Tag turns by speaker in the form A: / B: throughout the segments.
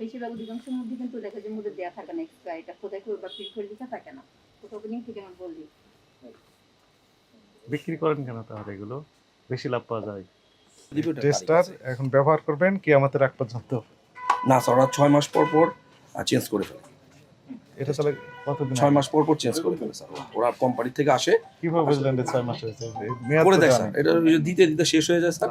A: বেশিরভাগ অধিকাংশের মধ্যে কিন্তু লেখার মধ্যে দেওয়া থাকে না এক্সট্রা এটা কোথায় করে বা প্রিন্ট করে লেখা থাকে না কোথাও নিয়ে থেকে আমার বললি?
B: বিক্রি করেন কেন তাহলে এগুলো? বেশি লাভ পাওয়া যায়। টেস্টার এখন ব্যবহার করবেন কি আমাদের এক পর্যন্ত।
C: না স্যার ওরা ছয় মাস পর পর চেঞ্জ করে ফেলে।
B: এটা তাহলে কতদিন
C: ছয় মাস পর পর চেঞ্জ করে ফেলে স্যার ওরা। কোম্পানি থেকে আসে।
B: কীভাবে বুঝলেন যে ছয় মাস হয়েছে?
C: করে দেয় স্যার এটা দিতে দিতে শেষ হয়ে যায় স্যার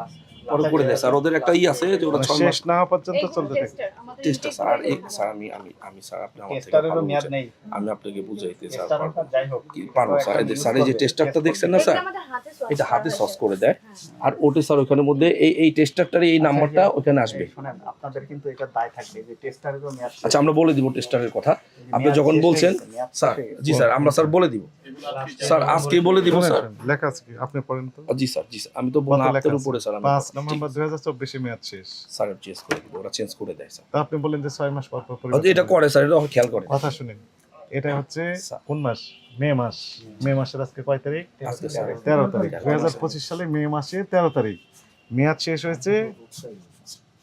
C: পরে করে দেয় স্যার ওদের একটা ই আছে যে ওরা ছয়
B: শেষ না হওয়া পর্যন্ত চলতে থাকে
C: টেস্টটা স্যার আর স্যার আমি আমি আমি স্যার আপনি আমার থেকে
D: টেস্টারেরও মেয়াদ নেই
C: আমি আপনাকে বুঝাইতে স্যার পারব। স্যার এই স্যার এই যে টেস্টারটা দেখছেন না স্যার এটা হাতে সস করে দেয় আর ওটা স্যার ওখানের মধ্যে এই এই টেস্টারটার এই নাম্বারটা ওখানে আসবে
D: শুনেন আপনাদের কিন্তু এটা দায় থাকবে যে টেস্টারেরও মেয়াদ
C: আচ্ছা আমরা বলে দিব টেস্টারের কথা আপনি যখন বলছেন স্যার। জি স্যার আমরা স্যার বলে দিব স্যার আজকে বলে দিব স্যার
B: লেখা আছে কি আপনি পড়েন তো
C: জি স্যার জি স্যার আমি তো
B: কত
C: আপনার উপরে স্যার আমি
B: নভেম্বর দুই হাজার মেয়াদ শেষ।
C: স্যার চেঞ্জ করে দিব ওরা চেঞ্জ করে দেয় স্যার।
B: আপনি বলেন যে ছয় মাস পর পর
C: এটা করে স্যার এটা খেয়াল করে।
B: কথা শুনেন এটা হচ্ছে কোন মাস? মে মাস। মে মাসের আজকে কয় তারিখ? তেরো তারিখ। দুই হাজার পঁচিশ সালে মে মাসে তেরো তারিখ। মেয়াদ শেষ হয়েছে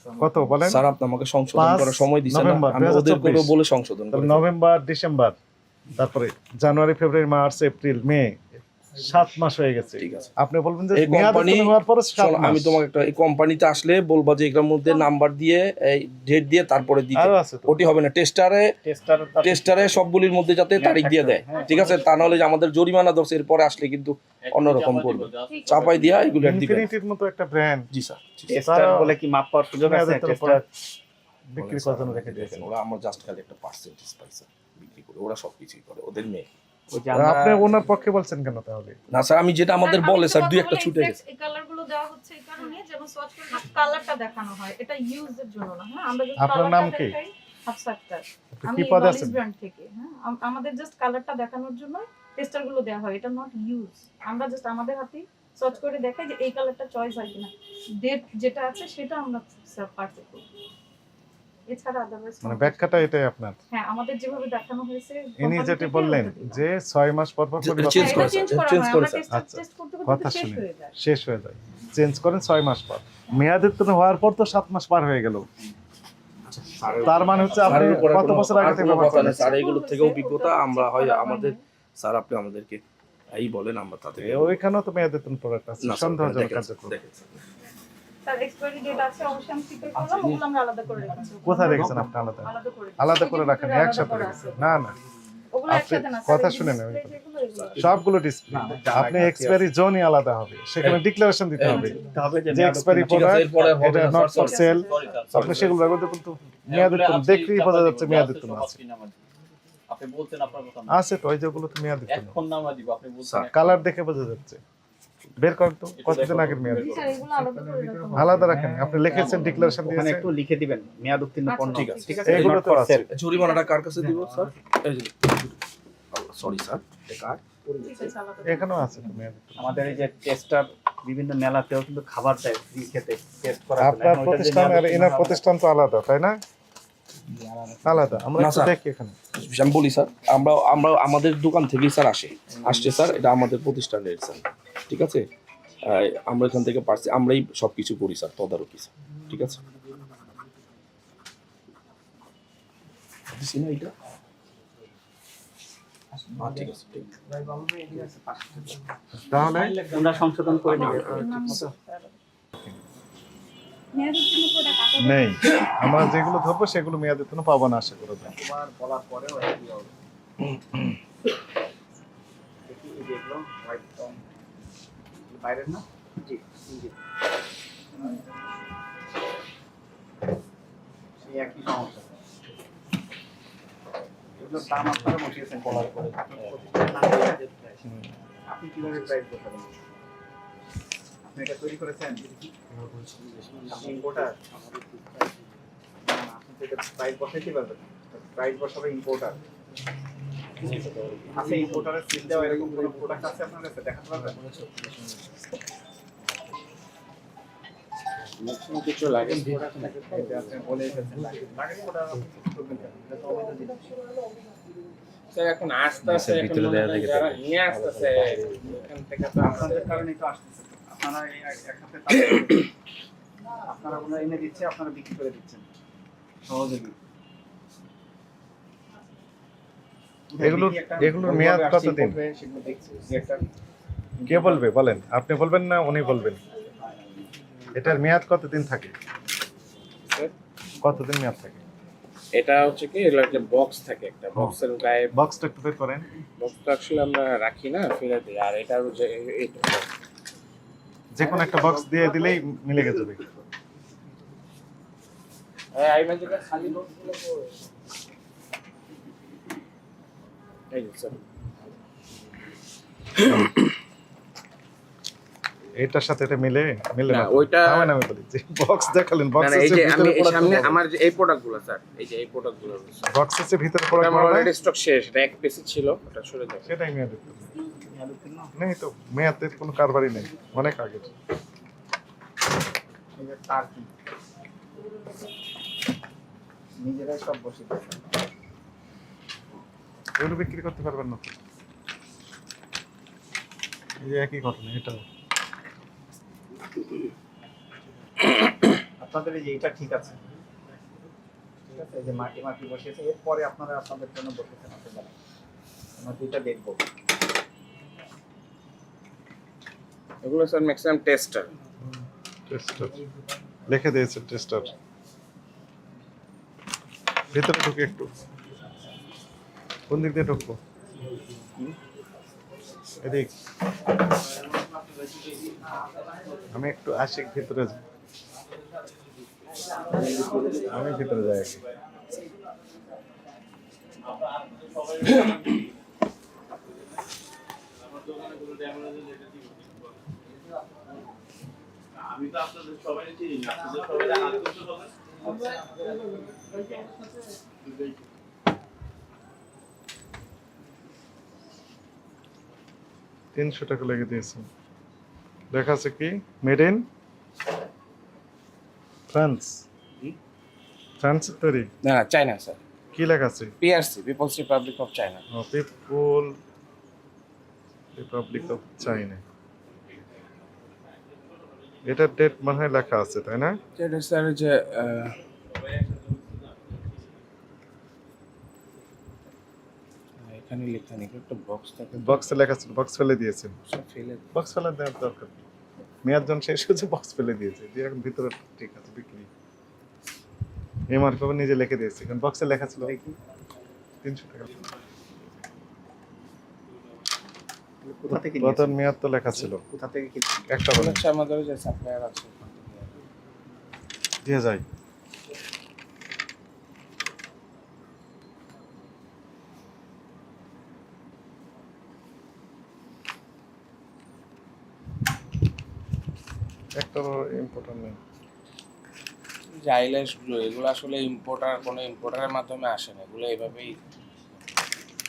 B: কত বলেন?
C: স্যার আপনি আমাকে সংশোধন করার সময় দিচ্ছেন আমি ওদের বলে সংশোধন
B: নভেম্বর ডিসেম্বর তারপরে জানুয়ারি ফেব্রুয়ারি মার্চ এপ্রিল মে। সাত মাস হয়ে গেছে।
C: ঠিক আছে।
B: আপনি বলবেন যে
C: এই কোম্পানি
B: হওয়ার পরে
C: আমি তোমাকে একটা এই কোম্পানিতে আসলে বলবা যে এটার মধ্যে নাম্বার দিয়ে এই ডেট দিয়ে তারপরে দিতে। ওটি হবে না টেস্টারে টেস্টারে সবগুলির মধ্যে যাতে তারিখ দিয়ে দেয়। ঠিক আছে? তা নাহলে যে আমাদের জরিমানা ধরছে এরপরে আসলে কিন্তু অন্যরকম করবে। চাপাই দিয়া এগুলো দিবে
B: ইনফিনিটির মতো একটা ব্র্যান্ড
C: জি স্যার।
D: টেস্টার বলে কি মাপ পাওয়ার সুযোগ আছে? টেস্টার
B: বিক্রি করার জন্য রেখে দিয়েছেন।
C: ওরা আমার জাস্ট খালি একটা পার্সেন্টেজ পাইছে বিক্রি করে। ওরা সবকিছুই করে ওদের মেয়ে।
B: আপনি ওনার পক্ষে বলছেন কেন তাহলে?
C: না স্যার আমি যেটা আমাদের বলে স্যার দুই একটা ছুটে গেছে।
E: এই কালার দেওয়া হচ্ছে এই কারণে যেন সোয়াচ করে কালারটা দেখানো হয়। এটা ইউজের জন্য না হ্যাঁ? আমরা যদি
B: আপনার নাম কি?
E: হাফসা আক্তার আমি
B: কি পদে আছেন?
E: ব্র্যান্ড থেকে হ্যাঁ? আমাদের জাস্ট কালারটা দেখানোর জন্য টেস্টারগুলো দেওয়া হয় এটা নট ইউজ আমরা জাস্ট আমাদের হাতে সার্চ করে দেখাই যে এই কালারটা চয়েস হয় কিনা। ডেট যেটা আছে সেটা আমরা পারচেজ করি এছাড়া আদারওয়াইজ
B: মানে ব্যাখ্যাটা এটাই আপনার।
E: হ্যাঁ আমাদের যেভাবে দেখানো হয়েছে
B: ইনি যেটি বললেন যে ছয় মাস পর পর
C: চেঞ্জ করে
E: করা
B: আচ্ছা। কথা শুনে। শেষ হয়ে যায়। করেন ছয় মাস পর। মেয়াদ হওয়ার পর তো সাত মাস পার হয়ে গেল। তার মানে হচ্ছে আপনি কত বছর আগে থেকে ব্যবহার করেন
C: স্যার এগুলোর থেকে অভিজ্ঞতা আমরা হয় আমাদের স্যার আপনি আমাদেরকে এই বলেন আমরা তাতে
B: ওইখানেও তো মেয়াদ প্রোডাক্ট আছে। সন্দেহজনক কার্যক্রম।
E: তার এক্সপায়ারি ডেট আছে অবশ্যই আমি স্বীকার করলাম ওগুলো আমরা আলাদা করে রেখেছি।
B: কোথায় রেখেছেন আপনি আলাদা?
E: আলাদা করে
B: আলাদা করে রাখেন একসাথে রেখেছেন। না না।
E: ওগুলো
B: আপনি
E: একসাথে না
B: কথা
E: স্যার, এই
B: শুনেন,
E: display
B: আমি-
E: যেগুলো, এগুলো
B: সবগুলো ডিসপ্লে আপনি এক্সপায়ারি জোনই আলাদা হবে। সেখানে ডিক্লারেশন দিতে হবে।
D: যে
B: যে এক্সপায়ারি
D: উত্তীর্ণ।
C: ঠিক আছে, এরপরে হবে
B: এটা নট ফর সেল আপনি সেগুলো রাখবেন কিন্তু মেয়াদ উত্তীর্ণ দেখলেই বোঝা যাচ্ছে মেয়াদ উত্তীর্ণ আছে
F: আপনি বলছেন আপনার কথা
B: আছে তো ওই যেগুলো তো মেয়াদ উত্তীর্ণ।
F: এখন নামা দিব আপনি বলছেন
B: কালার দেখে বোঝা যাচ্ছে। বের করেন তো কতদিন আগের মেয়াদ?
E: স্যার আলাদা করে
B: রাখেন আপনি লিখেছেন ডিক্লারেশন দিয়েছেন
D: একটু লিখে দিবেন মেয়াদ উত্তীর্ণ
E: আচ্ছা,
D: পণ্য।
E: ঠিক আছে,
D: ঠিক আছে?
B: এগুলো তো আছে।
C: জরিমানাটা কার কাছে দিব স্যার? Sorry sir. এটা কার?
E: আছে,
B: এখানেও।
D: আমাদের এই যে টেস্টার বিভিন্ন মেলাতেও কিন্তু খাবার দেয় ফ্রি খেতে। টেস্ট জন্য।
B: আপনার প্রতিষ্ঠান আর এনার প্রতিষ্ঠান তো আলাদা তাই না? আলাদা আমরা
C: স্যার।
B: দেখি এখানে।
C: আমি বলি স্যার আমরা আমরা আমাদের দোকান থেকেই স্যার আসে। আসছে স্যার এটা আমাদের প্রতিষ্ঠানের স্যার। ঠিক আছে? আমরা এখান থেকে পারছি আমরাই সব কিছু করি স্যার তদারকি স্যার ঠিক আছে? না এটা?
B: তাহলে
D: সংশোধন করে
B: নেই। আমরা যেগুলো ধরবো সেগুলো মেয়াদ উত্তীর্ণ পাবো না আশা করা।
D: বলার পরেও একই হবে দেখি এই যে এগুলো হোয়াইট টন বাইরের না? জি জি। সেই একই সমস্যা। এগুলোর দাম আপনারা বসিয়েছেন। বলার পরে আপনি কীভাবে প্রাইস বসাবেন? আপনি এটা তৈরি করেছেন? আপনি ইম্পোর্টার আপনি তো এটা প্রাইস বসাইতে পারবেন। প্রাইস বসাবে ইম্পোর্টার আচ্ছা ইম্পোর্টারের সিল দেওয়া এরকম কোনো প্রোডাক্ট আছে আপনার কাছে? দেখাতে পারবেন? কিছু লাগে আপনি বলে এসেছেন লাগে লাগে ওটা আপনি কি করবেন? কেন? এটা তো অবৈধ জিনিস।
G: স্যার এখন মনে হয় যারা নিয়ে আসতেছে এখান থেকে তো
D: আপনাদের কারণেই তো আসতেছে। আপনারা এই আপনারা এনে দিচ্ছে আপনারা বিক্রি করে দিচ্ছেন। সহযোগী।
B: এগুলোর- এগুলোর মেয়াদ কতদিন? কে বলবে? বলেন। আপনি বলবেন না উনি বলবেন? এটার মেয়াদ কতদিন থাকে? কতদিন মেয়াদ থাকে?
G: এটা হচ্ছে কি এগুলো একটা বক্স থাকে একটা বক্সের গায়ে
B: বক্সটা একটু বের করেন।
G: বক্সটা আসলে আমরা রাখি না ফেলে দিই আর এটার যে
B: কোনো একটা বক্স দিয়ে দিলেই মিলে গেছে। যাবে
G: হ্যাঁ এই মাঝে খালি কই? এই যে স্যার
B: এটার সাথে এটা মিলে মিলে
G: না, ওইটা-
B: আমি আমি বলি। যে বক্স দেখালেন বক্স
G: এই যে আমি সামনে আমার যে এই প্রোডাক্টগুলো স্যার এই যে এই প্রোডাক্টগুলো
B: বক্স ভিতরে প্রোডাক্ট
G: আমার অলরেডি স্টক শেষ এটা এক পিসই ছিল ওটা সরে যাবে।
B: সেটাই মেয়াদ। নেই তো মেয়াদের কোনো কারবারই নেই অনেক আগের।
D: এই যে তার কি নিজেরাই সব বসে।
B: এগুলো বিক্রি করতে পারবেন না তো। এই যে একই ঘটনা এটাও।
D: আপনাদের এই যে এটা ঠিক আছে। ঠিক আছে এই যে মাটি মাটি বসিয়েছে এরপরে আপনারা আপনাদের জন্য বসেছেন আপনারা আমরা দুইটা দেখব
G: এগুলো স্যার ম্যাক্সিমাম টেস্টার
B: টেস্টার লিখে দিয়েছে টেস্টার ভিতরে ঢুকে একটু। কোন দিক দিয়ে ঢুকবো এদিক আমি একটু আসি ভিতরে। আমি ভিতরে যাই।
H: আমি তো আপনাদের সবাই চিনি না, আপনাদের সবাই হাত করতে হবে
B: তিনশো টাকা লেগে দিয়েছে। লেখা আছে কি? মেড ইন ফ্রান্স ফ্রান্সের তৈরি?
G: না না চাইনা স্যার
B: কি লেখা আছে?
G: PRC people's republic of China
B: people republic of China এটার ডেট মনে হয় লেখা আছে তাই না?
G: এটা স্যার যে এখানে লেখা নেই একটা বক্স থাকে।
B: বক্সে লেখা ছিল বক্স ফেলে দিয়েছেন।
G: ফেলে
B: বক্স ফেলে দেওয়ার দরকার নেই। মেয়াদ যখন শেষ হয়েছে বক্স ফেলে দিয়েছে। দিয়ে এখন ভিতরে ঠিক আছে বিক্রি। এমআরপি আবার নিজে লিখে দিয়েছে। কারণ বক্সে লেখা ছিল তিনশো টাকা।
D: কোথা থেকে
B: প্রথম মেয়াদ তো লেখা ছিল।
D: কোথা থেকে
B: একটা বলে
G: আমাদের যে সাপ্লায়ার আছে।
B: দিয়ে যায় একটা ইম্পর্টেন্ট নেই
G: যে আইল্যাশ এগুলো আসলে ইম্পোর্টার কোনো ইম্পোর্টারের মাধ্যমে আসে না। এগুলো এইভাবেই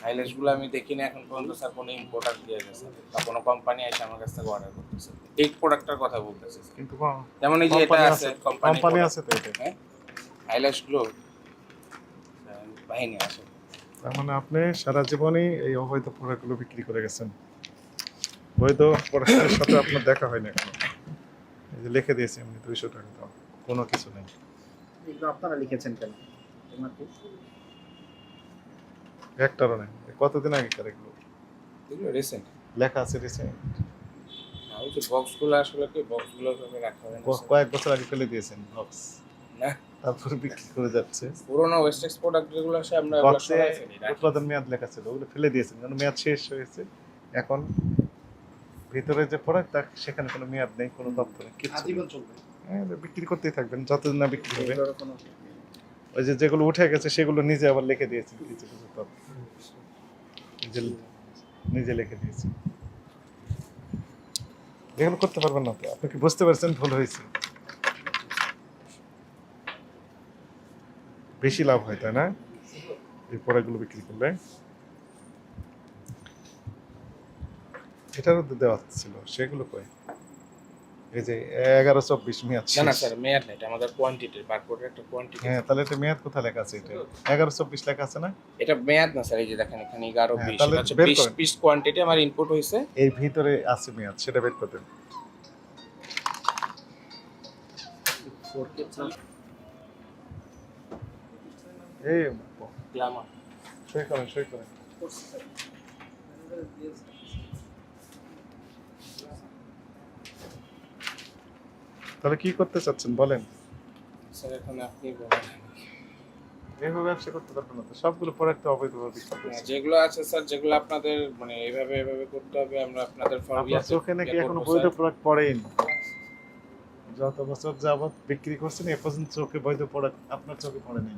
G: আইল্যাশ আমি দেখি না এখন পর্যন্ত স্যার কোনো ইম্পোর্টার দিয়ে গেছে। বা কোনো কোম্পানি এসে আমার কাছ থেকে অর্ডার করতেছে। এই প্রোডাক্টটার কথা বলতেছে যেমন এই যে এটা আছে কোম্পানি
B: আছে তো এটা?
G: হ্যাঁ? আইল্যাশ বাহিনী আছে।
B: তার মানে আপনি সারা জীবনই এই অবৈধ প্রোডাক্টগুলো বিক্রি করে গেছেন। বৈধ প্রোডাক্টের সাথে আপনার দেখা হয় না এখনও। লিখে দিয়েছি আমি দুইশো টাকা দাও। কোনো কিছু নেই।
D: এগুলো আপনারা লিখেছেন কেন?
B: একটারও নেই। কতদিন আগেকার এগুলো?
G: এগুলো রিসেন্ট
B: লেখা আছে রিসেন্ট
G: ওই যে বক্সগুলো আসলে কি বক্সগুলো ভাবে রাখা হয়
B: কয়েক বছর আগে ফেলে দিয়েছেন বক্স
G: না।
B: তারপরে বিক্রি করে যাচ্ছে।
G: পুরোনো ওয়েস্টেক্স প্রোডাক্ট যেগুলো আমরা
B: বক্সে। উৎপাদন মেয়াদ লেখা ছিল ওগুলো ফেলে দিয়েছেন কারণ মেয়াদ শেষ হয়েছে। এখন ভিতরে যে প্রোডাক্ট তা সেখানে কোনো মেয়াদ নেই কোনো তথ্য নেই কিছু
D: চলবে।
B: হ্যাঁ, বিক্রি করতেই থাকবেন যতদিন না বিক্রি হবে। ওই যে যেগুলো উঠে গেছে সেগুলো নিজে আবার লিখে দিয়েছেন কিছু কিছু তথ্য। নিজে নিজে লিখে দিয়েছে এগুলো করতে পারবেন না তো আপনি কি বুঝতে পারছেন? ভুল হয়েছে। বেশি লাভ হয় তাই না? এই পড়াগুলো বিক্রি করলে। এটারও তো দেওয়া ছিল সেগুলো কই? এই যে এগারো চব্বিশ মেয়াদ
G: না না স্যার মেয়াদ না এটা আমাদের কোয়ান্টিটি বারকোডের একটা কোয়ান্টিটি
B: হ্যাঁ তাহলে এটা মেয়াদ কোথায় লেখা আছে এটা? এগারো চব্বিশ লেখা আছে না?
G: এটা মেয়াদ না স্যার এই যে দেখেন এখানে এগারো
B: হ্যাঁ,
G: বিশ বিশ কোয়ান্টিটি আমার ইনপুট হয়েছে
B: এর ভিতরে আছে মেয়াদ সেটা বের করতেন এই সই করেন সই করেন। তাহলে কি করতে চাচ্ছেন? বলেন।
G: স্যার এখন আপনি বলেন।
B: এইভাবে ব্যবসা করতে পারবেন না সবগুলো প্রোডাক্ট অবৈধভাবে
G: যেগুলো আছে স্যার যেগুলো আপনাদের মানে এভাবে এভাবে করতে হবে আমরা আপনাদের ফর্ম
B: চোখে নাকি এখনও বৈধ প্রোডাক্ট পড়েন? যত বছর যাবত বিক্রি করছেন এ পর্যন্ত চোখে বৈধ প্রোডাক্ট আপনার চোখে পড়ে নেই।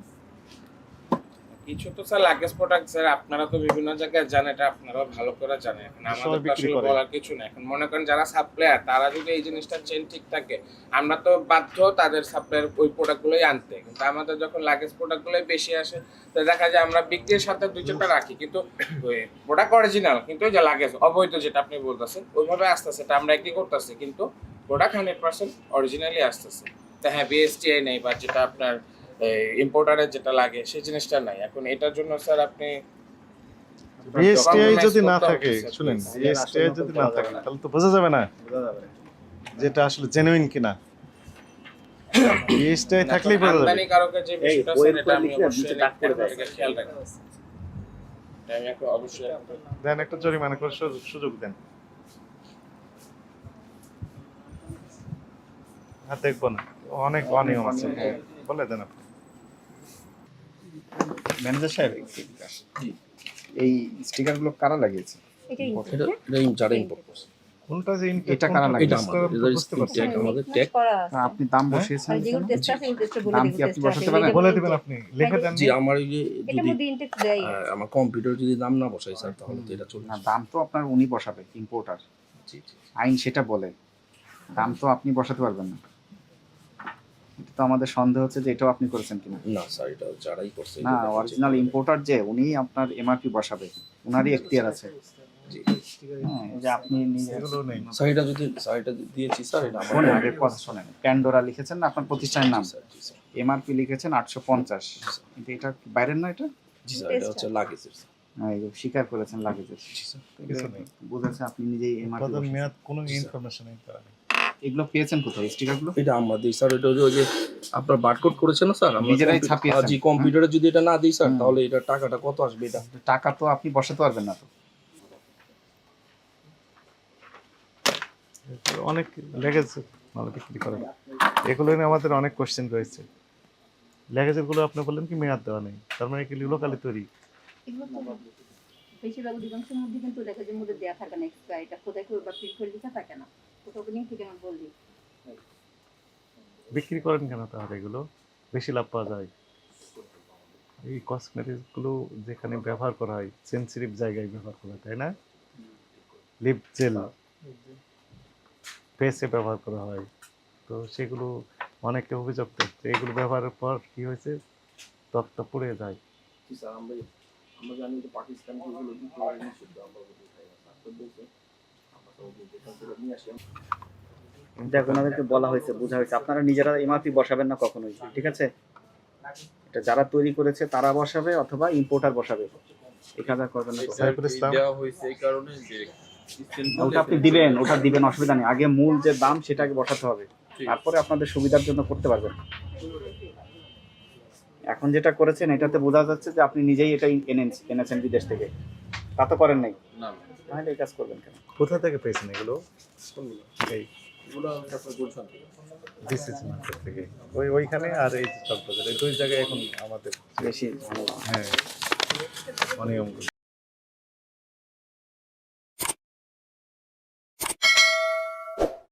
G: কিছু তো স্যার লাগেজ প্রোডাক্ট স্যার আপনারা তো বিভিন্ন জায়গায় জানেন এটা আপনারাও ভালো করে জানেন। এখন আমাদের তো আসলে বলার কিছু না এখন মনে করেন যারা সাপ্লায়ার তারা যদি এই জিনিসটা চেন ঠিক থাকে আমরা তো বাধ্য তাদের সাপ্লায়ার ওই প্রোডাক্টগুলোই আনতে। কিন্তু আমাদের যখন লাগেজ প্রোডাক্টগুলোই বেশি আসে তো দেখা যায় আমরা বিক্রির সাথে দুই চারটা রাখি। কিন্তু প্রোডাক্ট অরিজিনাল কিন্তু ওই যে লাগেজ অবৈধ যেটা আপনি বলতেছেন ওইভাবে আসতেছে এটা আমরা একই করতেছি। কিন্তু প্রোডাক্ট হান্ড্রেড পার্সেন্ট অরিজিনালি আসতেছে। তা হ্যাঁ বিএসটিআই নেই বা যেটা আপনার ইম্পোর্টারের যেটা লাগে সেই জিনিসটা নাই। এখন এটার জন্য স্যার আপনি
B: বিএসটিআই যদি না থাকে শুনেন। বিএসটিআই যদি না থাকে তাহলে তো বোঝা যাবে না
D: বোঝা যাবে।
B: যেটা আসলে জেনুইন কিনা। বিএসটিআই থাকলেই বোঝা যাবে।
G: আমদানি কারকের যে বিষয়টা এটা আমি অবশ্যই খেয়াল এটা আমি এখন অবশ্যই
B: দেন একটা জরিমানা করে সুযোগ- সুযোগ দেন। আর দেখব না। অনেক অনিয়ম আছে। বলে দেন আপনি।
D: ম্যানেজার সাহেব এই স্টিকারগুলো কারা লাগিয়েছে?
C: এটা এটা যারা ইম্পোর্ট করছে।
B: কোনটা যে
D: এটা কারা লাগে?
C: এটা আমাদের
B: বুঝতে পারছি
C: ট্যাগ আমাদের ট্যাগ
A: করা
D: না, আপনি দাম বসিয়েছেন
A: টেস্টটা বলে
D: দাম কি আপনি বসাতে পারেন?
B: বলে দিবেন আপনি লিখে দেন।
C: জি আমার যে যদি কম্পিউটার যদি দাম না বসাই স্যার তাহলে তো এটা চলবে।
D: না। দাম তো আপনার উনি বসাবে ইম্পোর্টার
C: জি জি।
D: আইন সেটা বলে। দাম তো আপনি বসাতে পারবেন না। তো আমাদের সন্দেহ হচ্ছে যে এটাও আপনি করেছেন কিনা?
C: না স্যার এটা যারাই করছে
D: না অরিজিনাল ইম্পোর্টার যে উনি আপনার এমআরপি বসাবে উনারই এখতিয়ার আছে।
C: জি।
D: হ্যাঁ যে আপনি
C: যদি দিয়েছি স্যার এটা
D: শোনেন কথা শোনেন। প্যান্ডোরা লিখেছেন না আপনার প্রতিষ্ঠানের নাম?
C: জি স্যার
D: এমআরপি লিখেছেন আটশো পঞ্চাশ। কিন্তু এটা বাইরের না এটা?
C: জি স্যার এটা হচ্ছে লাগেজের স্যার
D: হ্যাঁ, এই যে স্বীকার করেছেন লাগেজের। বুঝেছে আপনি নিজেই এমআরপি
B: মেয়াদ কোনো ইনফরমেশন নেই তারা নেই
D: এগুলো পেয়েছেন কোথায়? স্টিকারগুলো
C: এটা আমাদের স্যার এটা ওই যে আপনার বারকোড করেছেন না স্যার আমরা
D: নিজেরাই ছাপিয়েছেন।
C: জি কম্পিউটারে যদি এটা না দিই স্যার তাহলে এটা টাকাটা কত আসবে এটা?
D: টাকা তো আপনি বসাতে পারবেন না তো।
B: অনেক লেগেছে ভালো বিক্রি করে এগুলো নিয়ে আমাদের অনেক কোশ্চেন রয়েছে। লেগেজেরগুলো আপনি বললেন কি মেয়াদ দেওয়া নেই তার মানে কি লোকালি তৈরি?
A: এগুলো বেশিরভাগ অধিকাংশের মধ্যে কিন্তু লেখাজের মধ্যে দেওয়া থাকে না এক্সট্রা এটা কোথায় করে বা প্রিন্ট করে লেখা থাকে না।
B: বিক্রি করেন কেন তাহলে এগুলো? বেশি লাভ পাওয়া যায়। এই কসমেটিক্সগুলো যেখানে ব্যবহার করা হয় সেন্সিটিভ জায়গায় ব্যবহার করা হয় তাই না? লিপ জেল ফেসে ব্যবহার করা হয়। তো সেগুলো অনেকে অভিযোগ করছে এগুলো ব্যবহারের পর কি হয়েছে? ত্বকটা পুড়ে যায়।
C: আমরা আমরা জানি যে পাকিস্তান দেখে
D: ওনাদেরকে বলা হয়েছে বোঝা হয়েছে। আপনারা নিজেরা এমআরপি বসাবেন না কখনোই ঠিক আছে? এটা যারা তৈরি করেছে তারা বসাবে অথবা ইম্পোর্টার বসাবে। কাজ করবেন না
F: দেওয়া হয়েছে এই কারণে যে
D: ওটা আপনি দিবেন ওটা দিবেন অসুবিধা নেই। আগে মূল যে দাম সেটা আগে বসাতে হবে। তারপরে আপনাদের সুবিধার জন্য করতে পারবেন। এখন যেটা করেছেন এটাতে বোঝা যাচ্ছে যে আপনি নিজেই এটা এনেন এনেছেন বিদেশ থেকে। তা তো করেন নাই।
F: না।
D: এই কাজ করবেন কেন?
B: কোথা থেকে পেয়েছেন এগুলো? এই।
F: থেকে।
B: ওই ওইখানে আর এই চকবাজার এই দুই জায়গায় এখন আমাদের
D: বেশি
B: হ্যাঁ অনিয়মগুলো